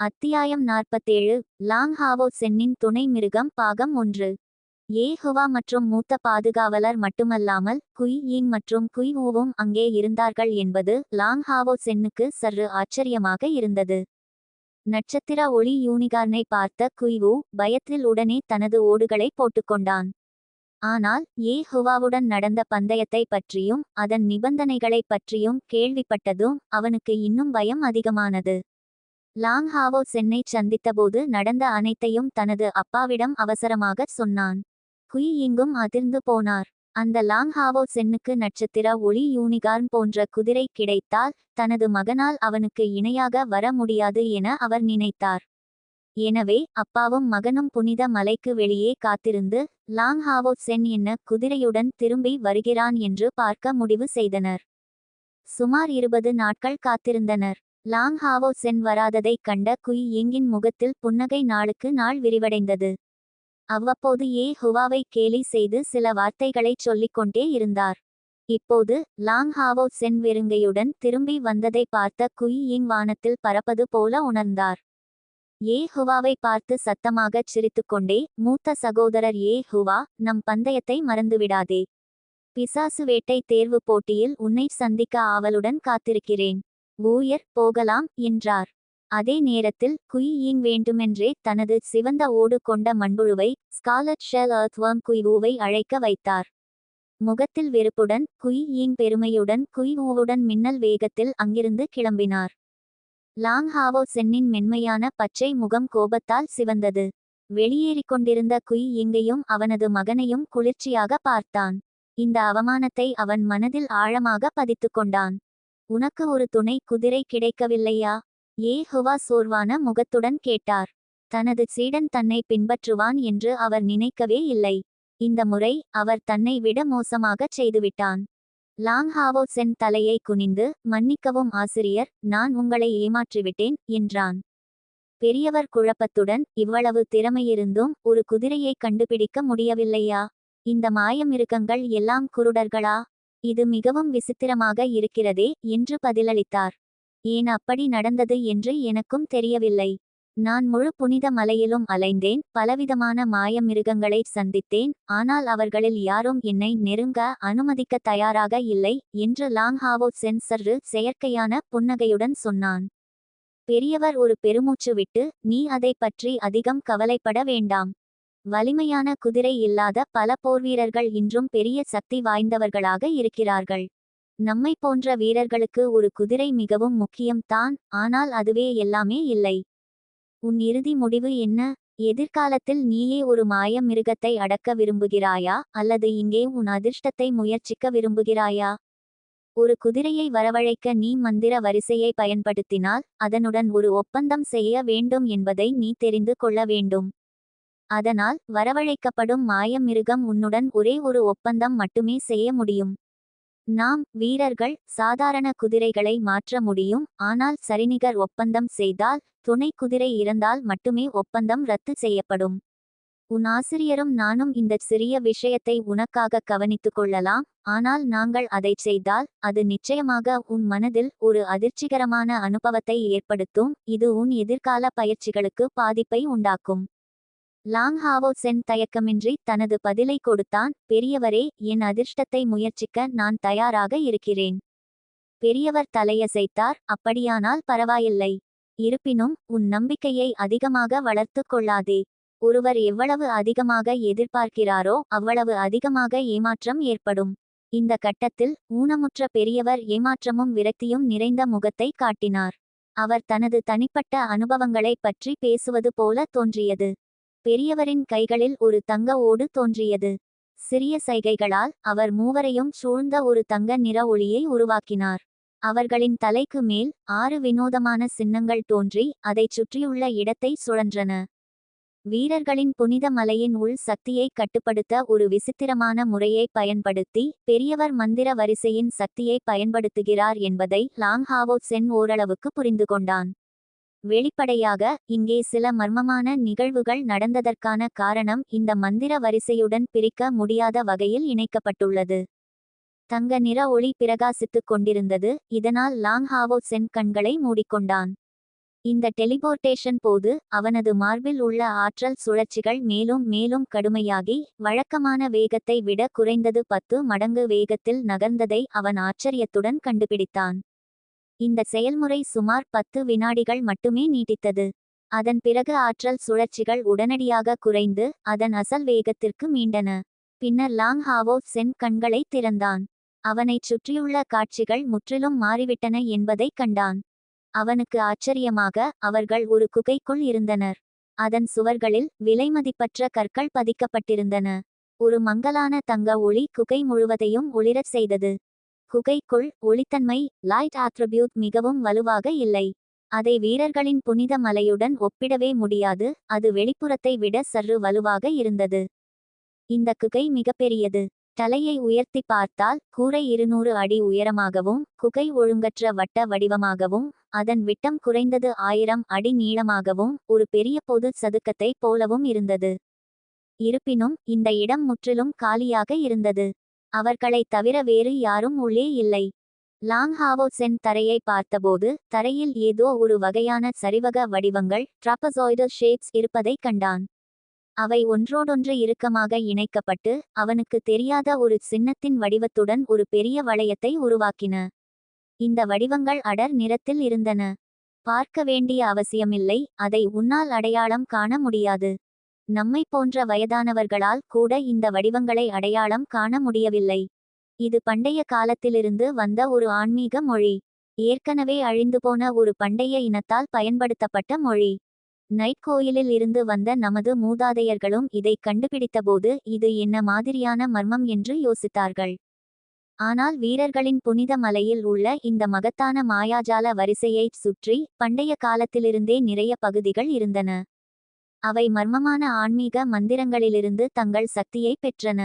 அத்தியாயம் நாற்பத்தேழு லாங் ஹாவோ சென்னின் துணை மிருகம் பாகம் ஒன்று. ஏஹுவா மற்றும் மூத்த பாதுகாவலர் மட்டுமல்லாமல் குய் யிங் மற்றும் குய் ஊவும் அங்கே இருந்தார்கள் என்பது லாங் ஹாவோ சென்னுக்கு சற்று ஆச்சரியமாக இருந்தது. நட்சத்திர ஒளி யூனிகார்னை பார்த்த குய்வு பயத்தில் உடனே தனது ஓடுகளை போட்டுக்கொண்டான். ஆனால் ஏ ஹுவாவுடன் நடந்த பந்தயத்தை பற்றியும் அதன் நிபந்தனைகளைப் பற்றியும் கேள்விப்பட்டதும் அவனுக்கு இன்னும் பயம் அதிகமானது. லாங் ஹாவோ சென்னை சந்தித்தபோது நடந்த அனைத்தையும் தனது அப்பாவிடம் அவசரமாகச் சொன்னான். குய் இங்கும் அதிர்ந்து போனார். அந்த லாங் ஹாவோ சென்னுக்கு நட்சத்திர ஒளி யூனிகார்ன் போன்ற குதிரை கிடைத்தால் தனது மகனால் அவனுக்கு இணையாக வர முடியாது என அவர் நினைத்தார். எனவே அப்பாவும் மகனும் புனித மலைக்கு வெளியே காத்திருந்து லாங் ஹாவோ சென் என்ன குதிரையுடன் திரும்பி வருகிறான் என்று பார்க்க முடிவு செய்தனர். சுமார் இருபது நாட்கள் காத்திருந்தனர். லாங் ஹாவோ சென் வராததைக் கண்ட குய் யிங்கின் முகத்தில் புன்னகை நாளுக்கு நாள் விரிவடைந்தது. அவ்வப்போது ஏ ஹுவாவை கேலி செய்து சில வார்த்தைகளைச் சொல்லிக்கொண்டே இருந்தார். இப்போது லாங் ஹாவோ சென் வெறுங்கையுடன் திரும்பி வந்ததை பார்த்த குய் இங் வானத்தில் பறப்பது போல உணர்ந்தார். ஏ ஹுவாவை பார்த்து சத்தமாகச் சிரித்துக்கொண்டே மூத்த சகோதரர் ஏ ஹுவா நம் பந்தயத்தை மறந்துவிடாதே. பிசாசு வேட்டை தேர்வு போட்டியில் உன்னை சந்திக்க ஆவலுடன் காத்திருக்கிறேன். ஊயர் போகலாம் என்றார். அதே நேரத்தில் குய் வேண்டுமென்றே தனது சிவந்த ஓடு கொண்ட மண்புழுவை ஸ்காலட் ஷெல் அர்த்வர்ம் குய்வூவை அழைக்க வைத்தார். முகத்தில் வெறுப்புடன் குய் பெருமையுடன் குயிஓவுடன் மின்னல் வேகத்தில் அங்கிருந்து கிளம்பினார். லாங் ஹாவோ சென்னின் மென்மையான பச்சை முகம் கோபத்தால் சிவந்தது. வெளியேறிக் கொண்டிருந்த குய் இங்கையும் அவனது மகனையும் குளிர்ச்சியாக பார்த்தான். இந்த அவமானத்தை அவன் மனதில் ஆழமாக பதித்துக் கொண்டான். உனக்கு ஒரு துணை குதிரை கிடைக்கவில்லையா? ஏ ஹுவா சோர்வான முகத்துடன் கேட்டார். தனது சீடன் தன்னை பின்பற்றுவான் என்று அவர் நினைக்கவே இல்லை. இந்த முறை அவர் தன்னை விட மோசமாகச் செய்துவிட்டான். லாங் ஹாவோ சென் தலையை குனிந்து மன்னிக்கவும் ஆசிரியர் நான் உங்களை ஏமாற்றிவிட்டேன் என்றான். பெரியவர் குழப்பத்துடன் இவ்வளவு திறமையிருந்தும் ஒரு குதிரையை கண்டுபிடிக்க முடியவில்லையா? இந்த மாயமிருகங்கள் எல்லாம் குருடர்களா? இது மிகவும் விசித்திரமாக இருக்கிறதே என்று பதிலளித்தார். ஏன் அப்படி நடந்தது என்று எனக்கும் தெரியவில்லை. நான் முழு புனித மலையிலும் அலைந்தேன் பலவிதமான மாய மிருகங்களை சந்தித்தேன் ஆனால் அவர்களில் யாரும் என்னை நெருங்க அனுமதிக்க தயாராக இல்லை என்று லாங்ஹாவோ சென்சர்ரு செயற்கையான புன்னகையுடன் சொன்னான். பெரியவர் ஒரு பெருமூச்சு விட்டு நீ அதை பற்றி அதிகம் கவலைப்பட வேண்டாம். வலிமையான குதிரை இல்லாத பல போர்வீரர்கள் இன்றும் பெரிய சக்தி வாய்ந்தவர்களாக இருக்கிறார்கள். நம்மை போன்ற வீரர்களுக்கு ஒரு குதிரை மிகவும் முக்கியம் தான் ஆனால் அதுவே எல்லாமே இல்லை. உன் இறுதி முடிவு என்ன? எதிர்காலத்தில் நீயே ஒரு மாய மிருகத்தை அடக்க விரும்புகிறாயா? அல்லது இங்கே உன் அதிர்ஷ்டத்தை முயற்சிக்க விரும்புகிறாயா? ஒரு குதிரையை வரவழைக்க நீ மந்திர வரிசையை பயன்படுத்தினால் அதனுடன் ஒரு ஒப்பந்தம் செய்ய வேண்டும் என்பதை நீ தெரிந்து கொள்ள வேண்டும். அதனால் வரவழைக்கப்படும் மாயமிருகம் உன்னுடன் ஒரே ஒரு ஒப்பந்தம் மட்டுமே செய்ய முடியும். நாம் வீரர்கள் சாதாரண குதிரைகளை மாற்ற முடியும் ஆனால் சரிநிகர் ஒப்பந்தம் செய்தால் துணை குதிரை இறந்தால் மட்டுமே ஒப்பந்தம் ரத்து செய்யப்படும். உன் ஆசிரியரும் நானும் இந்த சிறிய விஷயத்தை உனக்காக கவனித்துக் கொள்ளலாம் ஆனால் நாங்கள் அதை செய்தால் அது நிச்சயமாக உன் மனதில் ஒரு அதிர்ச்சிகரமான அனுபவத்தை ஏற்படுத்தும் இது உன் எதிர்கால பயிற்சிகளுக்கு பாதிப்பை உண்டாக்கும். லாங் ஹாவோ சென் தயக்கமின்றி தனது பதிலை கொடுத்தான் பெரியவரே என் அதிர்ஷ்டத்தை முயற்சிக்க நான் தயாராக இருக்கிறேன். பெரியவர் தலையசைத்தார் அப்படியானால் பரவாயில்லை. இருப்பினும் உன் நம்பிக்கையை அதிகமாக வளர்த்து கொள்ளாதே. ஒருவர் எவ்வளவு அதிகமாக எதிர்பார்க்கிறாரோ அவ்வளவு அதிகமாக ஏமாற்றம் ஏற்படும். இந்த கட்டத்தில் ஊனமுற்ற பெரியவர் ஏமாற்றமும் விரக்தியும் நிறைந்த முகத்தை காட்டினார். அவர் தனது தனிப்பட்ட அனுபவங்களைப் பற்றி பேசுவது போல தோன்றியது. பெரியவரின் கைகளில் ஒரு தங்க ஓடு தோன்றியது. சிறிய சைகைகளால் அவர் மூவரையும் சூழ்ந்த ஒரு தங்க நிற ஒளியை உருவாக்கினார். அவர்களின் தலைக்கு மேல் ஆறு வினோதமான சின்னங்கள் தோன்றி அதைச் சுற்றியுள்ள இடத்தை சுழன்றன. வீரர்களின் புனித மலையின் உள் சக்தியை கட்டுப்படுத்த ஒரு விசித்திரமான முறையை பயன்படுத்தி பெரியவர் மந்திர வரிசையின் சக்தியை பயன்படுத்துகிறார் என்பதை லாங் ஹாவோ சென் ஓரளவுக்கு புரிந்து கொண்டான் வெளிப்படையாக இங்கே சில மர்மமான நிகழ்வுகள் நடந்ததற்கான காரணம் இந்த மந்திர வரிசையுடன் பிரிக்க முடியாத வகையில் இணைக்கப்பட்டுள்ளது. தங்க நிற ஒளி பிரகாசித்துக் கொண்டிருந்தது இதனால் லாங் ஹாவோ சென் கண்களை மூடிக்கொண்டான். இந்த டெலிபோர்டேஷன் போது அவனது மார்பில் உள்ள ஆற்றல் சுழற்சிகள் மேலும் மேலும் கடுமையாகி வழக்கமான வேகத்தை விட குறைந்தது பத்து மடங்கு வேகத்தில் நகர்ந்ததை அவன் ஆச்சரியத்துடன் கண்டுபிடித்தான். இந்த செயல்முறை சுமார் பத்து வினாடிகள் மட்டுமே நீடித்தது அதன் பிறகு ஆற்றல் சுழற்சிகள் உடனடியாக குறைந்து அதன் அசல் வேகத்திற்கு மீண்டன. பின்னர் லாங் ஹாவோ சென் கண்களை திறந்தான். அவனைச் சுற்றியுள்ள காட்சிகள் முற்றிலும் மாறிவிட்டன என்பதைக் கண்டான். அவனுக்கு ஆச்சரியமாக அவர்கள் ஒரு குகைக்குள் இருந்தனர். அதன் சுவர்களில் விலைமதிப்பற்ற கற்கள் பதிக்கப்பட்டிருந்தன. ஒரு மங்கலான தங்க ஒளி குகை முழுவதையும் ஒளிரச் செய்தது. குகைக்குள் ஒளித்தன்மை லைட் ஆட்ரிபியூட் மிகவும் வலுவாக இல்லை. அதை வீரர்களின் புனித மலையுடன் ஒப்பிடவே முடியாது அது வெளிப்புறத்தை விட சற்று வலுவாக இருந்தது. இந்த குகை மிகப்பெரியது. தலையை உயர்த்தி பார்த்தால் கூரை இருநூறு அடி உயரமாகவும் குகை ஒழுங்கற்ற வட்ட வடிவமாகவும் அதன் விட்டம் குறைந்தது ஆயிரம் அடி நீளமாகவும் ஒரு பெரிய பொது சதுக்கத்தை போலவும் இருந்தது. இருப்பினும் இந்த இடம் முற்றிலும் காலியாக இருந்தது. அவர்களைத் தவிர வேறு யாரும் உள்ளே இல்லை. லாங் ஹாவோ சென் தரையை பார்த்தபோது தரையில் ஏதோ ஒரு வகையான சரிவக வடிவங்கள் ட்ராப்பசாய்டல் ஷேப்ஸ் இருப்பதைக் கண்டான். அவை ஒன்றோடொன்று இறுக்கமாக இணைக்கப்பட்டு அவனுக்கு தெரியாத ஒரு சின்னத்தின் வடிவத்துடன் ஒரு பெரிய வளையத்தை உருவாக்கின. இந்த வடிவங்கள் அடர் நிறத்தில் இருந்தன. பார்க்க வேண்டிய அவசியமில்லை அதை உன்னால் அடையாளம் காண முடியாது. நம்மை போன்ற வயதானவர்களால் கூட இந்த வடிவங்களை அடையாளம் காண முடியவில்லை. இது பண்டைய காலத்திலிருந்து வந்த ஒரு ஆன்மீக மொழி. ஏற்கனவே அழிந்து போன ஒரு பண்டைய இனத்தால் பயன்படுத்தப்பட்ட மொழி. நைட் கோயிலில் இருந்து வந்த நமது மூதாதையர்களும் இதை கண்டுபிடித்தபோது இது என்ன மாதிரியான மர்மம் என்று யோசித்தார்கள். ஆனால் வீரர்களின் புனித மலையில் உள்ள இந்த மகத்தான மாயாஜால வரிசையைச் சுற்றி பண்டைய காலத்திலிருந்தே நிறைய பகுதிகள் இருந்தன. அவை மர்மமான ஆன்மீக மந்திரங்களிலிருந்து தங்கள் சக்தியை பெற்றன.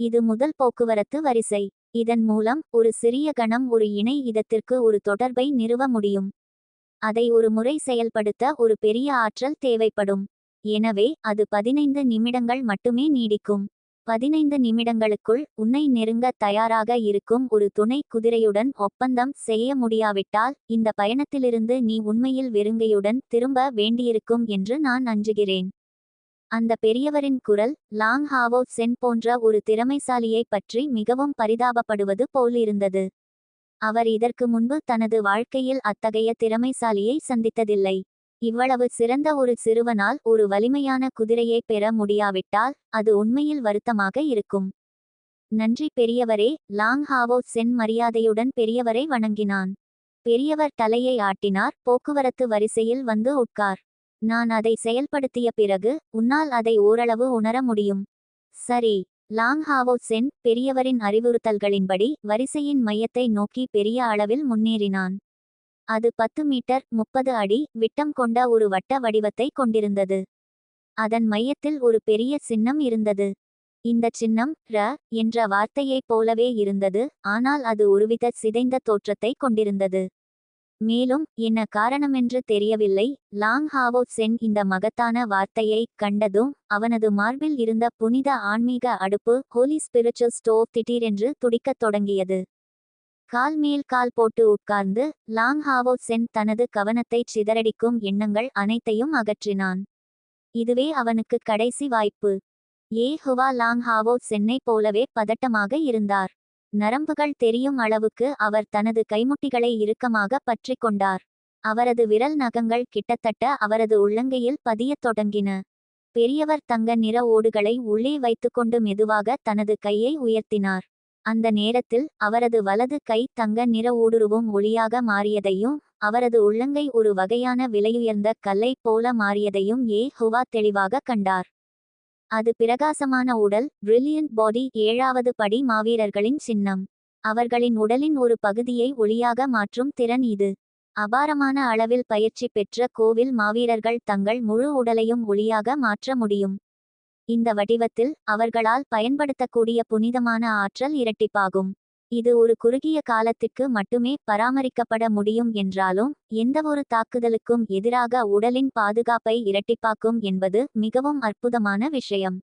இது முதல் போக்குவரத்து வரிசை. இதன் மூலம் ஒரு சிறிய கணம் ஒரு இணை இதத்திற்கு ஒரு தொடர்பை நிறுவ முடியும். அதை ஒரு முறை செயல்படுத்த ஒரு பெரிய ஆற்றல் தேவைப்படும். எனவே அது பதினைந்து நிமிடங்கள் மட்டுமே நீடிக்கும். பதினைந்து நிமிடங்களுக்குள் உன்னை நெருங்க தயாராக இருக்கும் ஒரு துணை குதிரையுடன் ஒப்பந்தம் செய்ய முடியாவிட்டால் இந்த பயணத்திலிருந்து நீ உண்மையில் வெறுங்கையுடன் திரும்ப வேண்டியிருக்கும் என்று நான் அஞ்சுகிறேன். அந்த பெரியவரின் குரல் லாங் ஹாவோ சென் போன்ற ஒரு திறமைசாலியை பற்றி மிகவும் பரிதாபப்படுவது போலிருந்தது அவர் இதற்கு முன்பு தனது வாழ்க்கையில் அத்தகைய திறமைசாலியை சந்தித்ததில்லை. இவ்வளவு சிறந்த ஒரு சிறுவனால் ஒரு வலிமையான குதிரையை பெற முடியாவிட்டால் அது உண்மையில் வருத்தமாக இருக்கும். நன்றி பெரியவரே லாங் ஹாவோ சென் மரியாதையுடன் பெரியவரை வணங்கினான். பெரியவர் தலையை ஆட்டினார் போக்குவரத்து வரிசையில் வந்து உட்கார். நான் அதை செயல்படுத்திய பிறகு உன்னால் அதை ஓரளவு உணர முடியும். சரி லாங் ஹாவோ சென் பெரியவரின் அறிவுறுத்தல்களின்படி வரிசையின் மையத்தை நோக்கி பெரிய அளவில் முன்னேறினான். அது பத்து மீட்டர் முப்பது அடி விட்டம் கொண்ட ஒரு வட்ட வடிவத்தை கொண்டிருந்தது. அதன் மையத்தில் ஒரு பெரிய சின்னம் இருந்தது. இந்த சின்னம் ர என்ற வார்த்தையைப் போலவே இருந்தது ஆனால் அது ஒருவித சிதைந்த தோற்றத்தை கொண்டிருந்தது. மேலும் என்ன காரணமென்று தெரியவில்லை. லாங் ஹாவோ சென் இந்த மகத்தான வார்த்தையை கண்டதும் அவனது மார்பில் இருந்த புனித ஆன்மீக அடுப்பு ஹோலி ஸ்பிரிச்சுவல் ஸ்டோவ் திடீரென்று துடிக்கத் தொடங்கியது. கால் மேல் கால் போட்டு உட்கார்ந்து லாங் ஹாவோ சென் தனது கவனத்தை சிதறடிக்கும் எண்ணங்கள் அனைத்தையும் அகற்றினான். இதுவே அவனுக்கு கடைசி வாய்ப்பு. ஏ ஹுவா லாங் ஹாவோ சென்னை போலவே பதட்டமாக இருந்தார். நரம்புகள் தெரியும் அளவுக்கு அவர் தனது கைமுட்டிகளை இறுக்கமாக பற்றி கொண்டார். அவரது விரல் நகங்கள் கிட்டத்தட்ட அவரது உள்ளங்கையில் பதியத் தொடங்கின. பெரியவர் தங்க நிற ஓடுகளை உள்ளே வைத்துக்கொண்டு மெதுவாக தனது கையை உயர்த்தினார். அந்த நேரத்தில் அவரது வலது கை தங்க நிற ஊடுருவும் ஒளியாக மாறியதையும் அவரது உள்ளங்கை ஒரு வகையான விலையுயர்ந்த கல்லை போல மாறியதையும் ஏ ஹுவா தெளிவாக கண்டார். அது பிரகாசமான உடல் பிரில்லியன்ட் பாடி ஏழாவது படி மாவீரர்களின் சின்னம். அவர்களின் உடலின் ஒரு பகுதியை ஒளியாக மாற்றும் திறன் இது. அபாரமான அளவில் பயிற்சி பெற்ற கோவில் மாவீரர்கள் தங்கள் முழு உடலையும் ஒளியாக மாற்ற முடியும். இந்த வடிவத்தில் அவர்களால் பயன்படுத்தக்கூடிய புனிதமான ஆற்றல் இரட்டிப்பாகும். இது ஒரு குறுகிய காலத்திற்கு மட்டுமே பராமரிக்கப்பட முடியும் என்றாலும் எந்தவொரு தாக்குதலுக்கும் எதிராக உடலின் பாதுகாப்பை இரட்டிப்பாக்கும் என்பது மிகவும் அற்புதமான விஷயம்.